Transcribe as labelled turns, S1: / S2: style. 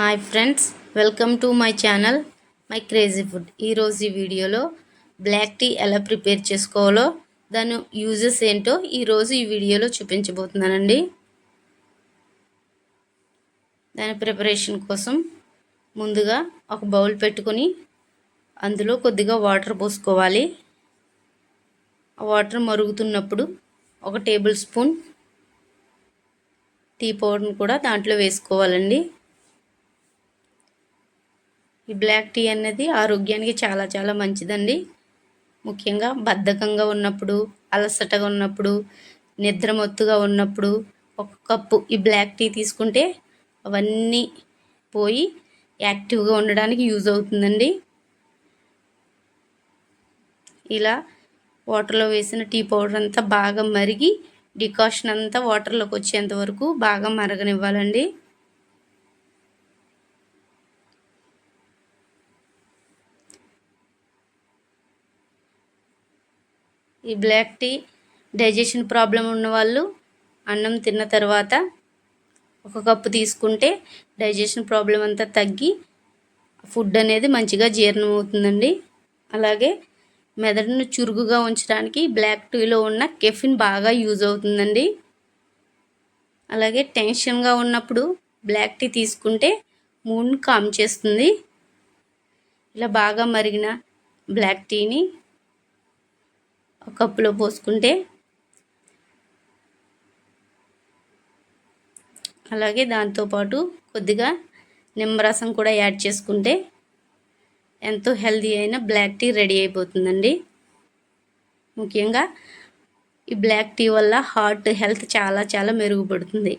S1: Hi friends welcome to my channel my crazy food ఈరోజు ఈ వీడియోలో బ్లాక్ టీ ఎలా ప్రిపేర్ చేసుకోవాలో దాని యూజెస్ ఏంటో ఈరోజు ఈ వీడియోలో చూపించబోతున్నానండి. దాని ప్రిపరేషన్ కోసం ముందుగా ఒక బౌల్ పెట్టుకొని అందులో కొద్దిగా వాటర్ పోసుకోవాలి. ఆ వాటర్ మరుగుతున్నప్పుడు ఒక టేబుల్ స్పూన్ టీ పౌడర్ని కూడా దాంట్లో వేసుకోవాలండి. ఈ బ్లాక్ టీ అనేది ఆరోగ్యానికి చాలా చాలా మంచిదండి. ముఖ్యంగా బద్ధకంగా ఉన్నప్పుడు అలసటగా ఉన్నప్పుడు నిద్రమొత్తుగా ఉన్నప్పుడు ఒక కప్పు ఈ బ్లాక్ టీ తీసుకుంటే అవన్నీ పోయి యాక్టివ్గా ఉండడానికి యూజ్ అవుతుందండి. ఇలా వాటర్లో వేసిన టీ పౌడర్ అంతా బాగా మరిగి డికాషన్ అంతా వాటర్లోకి వచ్చేంత వరకు బాగా మరగనివ్వాలండి. ఈ బ్లాక్ టీ డైజెషన్ ప్రాబ్లం ఉన్నవాళ్ళు అన్నం తిన్న తర్వాత ఒక కప్పు తీసుకుంటే డైజెషన్ ప్రాబ్లం అంతా తగ్గి ఫుడ్ అనేది మంచిగా జీర్ణం అవుతుందండి అలాగే మెదడును చురుకుగా ఉంచడానికి బ్లాక్ టీలో ఉన్న కెఫిన్ బాగా యూజ్ అవుతుందండి. అలాగే టెన్షన్గా ఉన్నప్పుడు బ్లాక్ టీ తీసుకుంటే మూడ్ని కామ్ చేస్తుంది. ఇలా బాగా మరిగిన బ్లాక్ టీని ఒక కప్పులో పోసుకుంటే అలాగే దాంతోపాటు కొద్దిగా నిమ్మరసం కూడా యాడ్ చేసుకుంటే ఎంతో హెల్దీ అయిన బ్లాక్ టీ రెడీ అయిపోతుందండి. ముఖ్యంగా ఈ బ్లాక్ టీ వల్ల హార్ట్ హెల్త్ చాలా చాలా మెరుగుపడుతుంది.